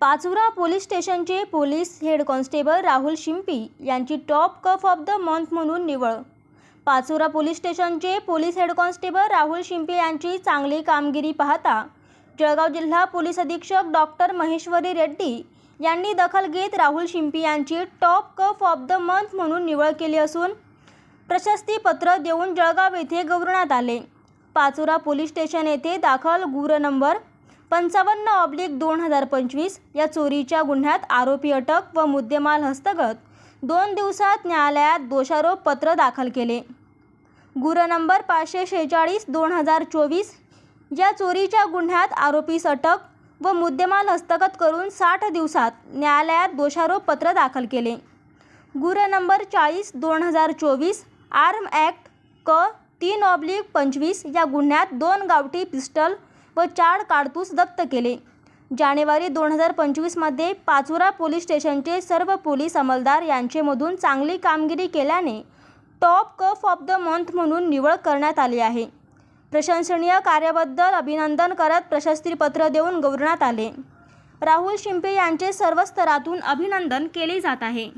Pachora police स्टेशनचे police head constable Rahul Shimpi यांची top cop of the month म्हणून निवड पाचोरा पोलीस स्टेशनचे police head constable Rahul Shimpe यांची चांगली कामगिरी पाहता जळगाव जिल्हा पोलीस अधीक्षक डॉक्टर महेश्वरी रेड्डी यांनी दखल घेत राहुल शिंपी यांची top cop of the month म्हणून निवड केली असून प्रशस्तीपत्र देऊन जळगाव येथे गौरवण्यात आले. पाचोरा पोलीस स्टेशन येथे दाखल गुर नंबर पंचावन्न ऑब्लिक दोन हजार पंचवीस या चोरीच्या गुन्ह्यात आरोपी अटक व मुद्देमाल हस्तगत. दोन दिवसात न्यायालयात दोषारोप पत्र दाखल केले. गुर नंबर पाचशे शेहेचाळीस दोन हजार चोवीस या चोरीच्या गुन्ह्यात आरोपीस अटक व मुद्देमाल हस्तगत करून साठ दिवसात न्यायालयात दोषारोप पत्र दाखल केले. गुर नंबर चाळीस दोन हजार चोवीस आर्म ॲक्ट क तीन ऑब्लिक पंचवीस या गुन्ह्यात दोन गावठी पिस्टल व चार काडतूस जप्त केले. जानेवारी दोन हजार पंचवीसमध्ये पाचोरा पोलीस स्टेशनचे सर्व पोलीस अंमलदार यांचेमधून चांगली कामगिरी केल्याने top cop of the month म्हणून निवड करण्यात आली आहे. प्रशंसनीय कार्याबद्दल अभिनंदन करत प्रशस्तीपत्र देऊन गौरवण्यात आले. राहुल शिंपे यांचे सर्व स्तरातून अभिनंदन केले जात आहे.